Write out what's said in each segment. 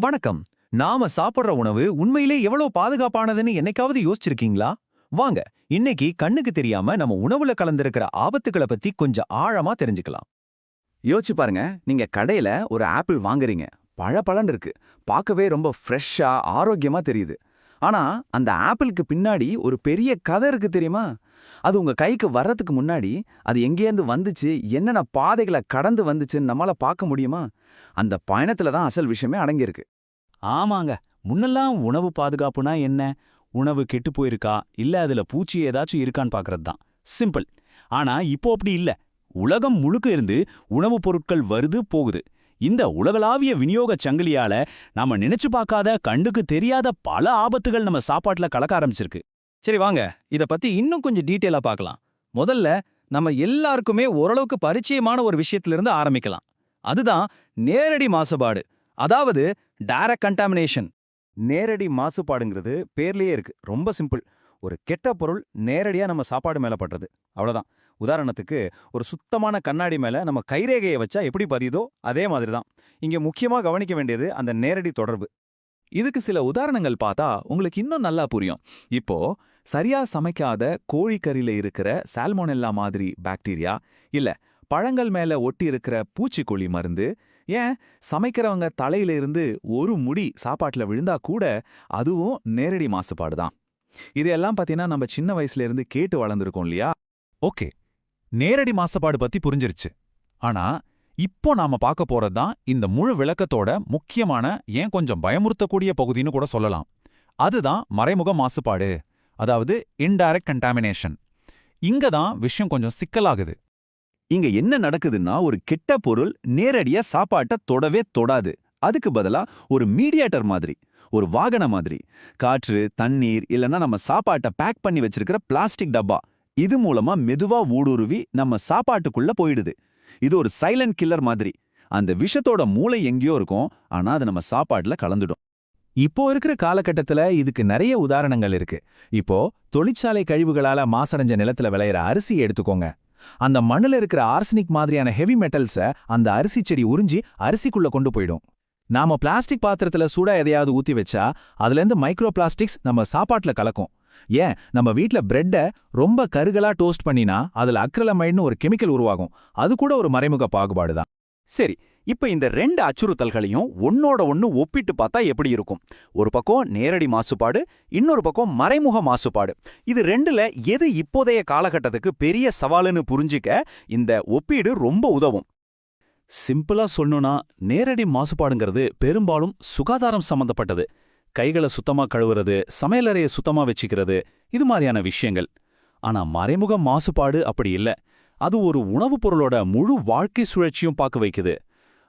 வணக்கம். நாம சாப்பிடுற உணவு உண்மையிலே எவ்வளவு பாதுகாப்பானதுன்னு என்னைக்காவது யோசிச்சிருக்கீங்களா? வாங்க இன்னைக்கு கண்ணுக்கு தெரியாம நம்ம உணவுல கலந்திருக்கிற ஆபத்துக்களை பத்தி கொஞ்சம் ஆழமா தெரிஞ்சுக்கலாம். யோசிச்சு பாருங்க நீங்க கடையில ஒரு ஆப்பிள் வாங்குறீங்க. பழப்பழன்னு இருக்கு. பார்க்கவே ரொம்ப ஃப்ரெஷ்ஷா ஆரோக்கியமா தெரியுது. ஆனா அந்த ஆப்பிளுக்கு பின்னாடி ஒரு பெரிய கதை இருக்கு தெரியுமா? அது உங்க கைக்கு வர்றதுக்கு முன்னாடி அது எங்கேருந்து வந்துச்சு என்னென்ன பாதைகளை கடந்து வந்துச்சுன்னு நம்மளால பார்க்க முடியுமா? அந்த பயணத்துல தான் அசல் விஷயமே அடங்கியிருக்கு. ஆமாங்க. முன்னெல்லாம் உணவு பாதுகாப்புனா என்ன? உணவு கெட்டு போயிருக்கா? இல்ல அதுல பூச்சி ஏதாச்சும் இருக்கான்னு பார்க்கறது தான். சிம்பிள். ஆனா இப்போ அப்படி இல்ல. உலகம் முழுக்க இருந்து உணவுப் பொருட்கள் வருது போகுது. இந்த உலகளாவிய விநியோகச் சங்கிலியால நாம நினைச்சு பார்க்காத கண்டுக்கு தெரியாத பல ஆபத்துகள் நம்ம சாப்பாட்டுல கலக்க ஆரம்பிச்சிருக்கு. சரி வாங்க. இத பத்தி இன்னும் கொஞ்சம் டீட்டெயிலா பார்க்கலாம். முதல்ல நம்ம எல்லாருக்குமே ஓரளவுக்கு பரிச்சயமான ஒரு விஷயத்துல இருந்து ஆரம்பிக்கலாம். அதுதான் நேரடி மாசுபாடு. அதாவது டைரக்ட் கண்டாமினேஷன் நேரடி மாசுபாடுங்கிறது பேர்லயே இருக்கு. ரொம்ப சிம்பிள். ஒரு கெட்ட பொருள் நேரடியா நம்ம சாப்பாடு மேல படுறது. அவ்வளோதான் உதாரணத்துக்கு ஒரு சுத்தமான கண்ணாடி மேல நம்ம கைரேகையை வச்சா எப்படி பதியுதோ அதே மாதிரி தான் இங்க முக்கியமா கவனிக்க வேண்டியது அந்த நேரடி தொடர்பு. இதுக்கு சில உதாரணங்கள் பார்த்தா உங்களுக்கு இன்னும் நல்லா புரியும். இப்போ சரியா சமைக்காத கோழிக்கறியில இருக்கிற சால்மோனெல்லா மாதிரி பாக்டீரியா இல்ல பழங்கள் மேல ஒட்டி இருக்கிற பூச்சிக்கொல்லி மருந்து ஏன் சமைக்கிறவங்க தலையில இருந்து ஒரு முடி சாப்பாட்டுல விழுந்தா கூட அதுவும் நேரடி மாசுபாடு தான் இதெல்லாம் பார்த்தீங்கன்னா நம்ம சின்ன வயசுல இருந்து கேட்டு வளர்ந்துருக்கோம் இல்லையா? ஓகே. நேரடி மாசுபாடு பத்தி புரிஞ்சிருச்சு. ஆனா இப்போ நாம பார்க்க போறது தான் இந்த முழு விளக்கத்தோட முக்கியமான ஏன் கொஞ்சம் பயமுறுத்தக்கூடிய பகுதின்னு கூட சொல்லலாம். அதுதான் மறைமுக மாசுபாடு. அதாவது இன்டைரக்ட் கண்டாமினேஷன் இங்க தான் விஷயம் கொஞ்சம் சிக்கலாகுது. இங்க என்ன நடக்குதுன்னா ஒரு கெட்ட பொருள் நேரடியா சாப்பாட்டை தொடவே தொடாது. அதுக்கு பதிலா ஒரு மீடியேட்டர் மாதிரி. ஒரு வாகன மாதிரி. காற்று தண்ணீர் இல்லைன்னா நம்ம சாப்பாட்டை பேக் பண்ணி வச்சிருக்கிற பிளாஸ்டிக் டப்பா. இது மூலமா மெதுவா ஊடுருவி நம்ம சாப்பாட்டுக்குள்ள போயிடுது. இது ஒரு சைலண்ட் கில்லர் மாதிரி. அந்த விஷத்தோட மூளை எங்கேயோ இருக்கும். ஆனா அது நம்ம சாப்பாட்டுல கலந்துடும். இப்போ இருக்கிற காலகட்டத்துல இதுக்கு நிறைய உதாரணங்கள் இருக்கு. இப்போ தொழிற்சாலை கழிவுகளால மாசடைஞ்ச நிலத்துல விளையிற அரிசியை எடுத்துக்கோங்க. அந்த மண்ணுல இருக்கிற ஆர்சனிக் மாதிரியான ஹெவி மெட்டல்ஸ அந்த அரிசி செடி உறிஞ்சி அரிசிக்குள்ள கொண்டு போயிடும். நாம பிளாஸ்டிக் பாத்திரத்துல சூடா எதையாவது ஊத்தி வச்சா அதுலேருந்து மைக்ரோ பிளாஸ்டிக்ஸ் நம்ம சாப்பாட்டுல கலக்கும். ஏன்? நம்ம வீட்ல பிரெட்டை ரொம்ப கருகலா டோஸ்ட் பண்ணினா அதுல அக்ரலமைன்னு ஒரு கெமிக்கல் உருவாகும். அது கூட ஒரு மறைமுக பாகுபாடு தான். சரி இப்ப இந்த ரெண்டு அச்சுறுத்தல்களையும் ஒன்னோட ஒன்னு ஒப்பிட்டு பார்த்தா எப்படி இருக்கும்? ஒரு பக்கம் நேரடி மாசுபாடு இன்னொரு பக்கம் மறைமுக மாசுபாடு. இது ரெண்டுல எது இப்போதைய காலகட்டத்துக்கு பெரிய சவாலுன்னு புரிஞ்சிக்க இந்த ஒப்பீடு ரொம்ப உதவும். சிம்பிளா சொல்லணும்னா நேரடி மாசுபாடுங்கிறது பெரும்பாலும் சுகாதாரம் சம்பந்தப்பட்டது. கைகளை சுத்தமா கழுவுறது சமையலறையை சுத்தமா வச்சுக்கிறது இது மாதிரியான விஷயங்கள். ஆனா மறைமுக மாசுபாடு அப்படி இல்ல. அது ஒரு உணவுப் பொருளோட முழு வாழ்க்கை சுழற்சியும் பார்க்க வைக்குது.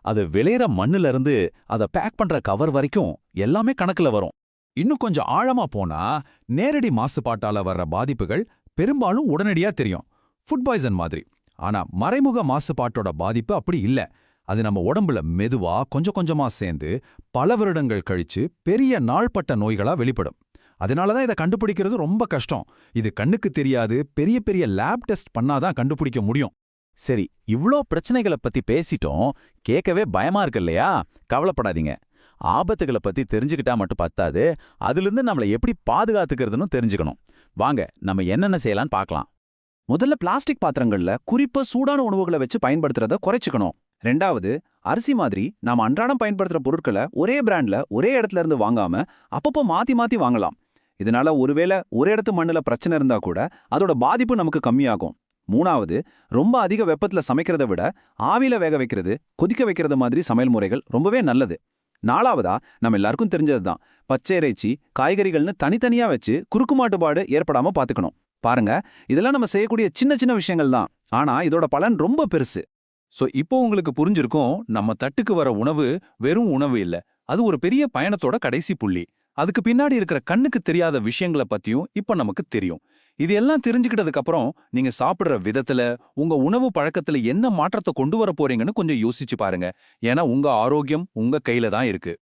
அது விளையிற மண்ணுல இருந்து அதை பேக் பண்ற கவர் வரைக்கும் எல்லாமே கணக்குல வரும். இன்னும் கொஞ்சம் ஆழமா போனா நேரடி மாசுபாட்டால வர்ற பாதிப்புகள் பெரும்பாலும் உடனடியா தெரியும். ஃபுட் பாய்சன் மாதிரி. ஆனா மறைமுக மாசுபாட்டோட பாதிப்பு அப்படி இல்ல. அது நம்ம உடம்புல மெதுவா கொஞ்சம் கொஞ்சமா சேர்ந்து பல வருடங்கள் கழிச்சு பெரிய நாள்பட்ட நோய்களா வெளிப்படும். அதனால தான் இதை கண்டுபிடிக்கிறது ரொம்ப கஷ்டம். இது கண்ணுக்கு தெரியாது பெரிய பெரிய லேப் டெஸ்ட் பண்ணாதான் கண்டுபிடிக்க முடியும். சரி இவ்ளோ பிரச்சனைகளை பத்தி பேசிட்டோம் கேட்கவே பயமா இருக்கு இல்லையா? கவலைப்படாதீங்க. ஆபத்துகளை பத்தி தெரிஞ்சுக்கிட்டா மட்டும் பத்தாது அதிலிருந்து நம்மளை எப்படி பாதுகாத்துக்கிறதுன்னு தெரிஞ்சுக்கணும். வாங்க நம்ம என்னென்ன செய்யலாம்னு பார்க்கலாம். முதல்ல பிளாஸ்டிக் பாத்திரங்கள்ல குறிப்பா சூடான உணவுகளை வச்சு பயன்படுத்துறத குறைச்சிக்கணும். ரெண்டாவது அரிசி மாதிரி நாம அன்றாடம் பயன்படுத்துற பொருட்களை ஒரே பிராண்ட்ல ஒரே இடத்துல இருந்து வாங்காம அப்பப்போ மாத்தி மாத்தி வாங்கலாம். இதனால ஒருவேளை ஒரே இடத்து மண்ணுல பிரச்சனை இருந்தா கூட அதோட பாதிப்பு நமக்கு கம்மியாகும். மூணாவது ரொம்ப அதிக வெப்பத்துல சமைக்கிறத விட ஆவியில வேக வைக்கிறது கொதிக்க வைக்கிறது மாதிரி சமையல் முறைகள் ரொம்பவே நல்லது. நாலாவதா நம்ம எல்லாருக்கும் தெரிஞ்சதுதான். பச்சை இறைச்சி காய்கறிகள்னு தனித்தனியா வச்சு குறுக்கு மாட்டுப்பாடு ஏற்படாம பாத்துக்கணும். பாருங்க இதெல்லாம் நம்ம செய்யக்கூடிய சின்ன சின்ன விஷயங்கள் தான். ஆனா இதோட பலன் ரொம்ப பெருசு. சோ இப்போ உங்களுக்கு புரிஞ்சிருக்கும் நம்ம தட்டுக்கு வர உணவு வெறும் உணவு இல்ல. அது ஒரு பெரிய பயணத்தோட கடைசி புள்ளி. அதுக்கு பின்னாடி இருக்கிற கண்ணுக்கு தெரியாத விஷயங்களை பத்தியும் இப்ப நமக்கு தெரியும். இது எல்லாம் தெரிஞ்சுக்கிட்டதுக்கு அப்புறம் நீங்க சாப்பிடுற விதத்துல உங்க உணவு பழக்கத்துல என்ன மாற்றத்தை கொண்டு வர போறீங்கன்னு கொஞ்சம் யோசிச்சு பாருங்க. ஏன்னா உங்க ஆரோக்கியம் உங்க கையில தான் இருக்கு.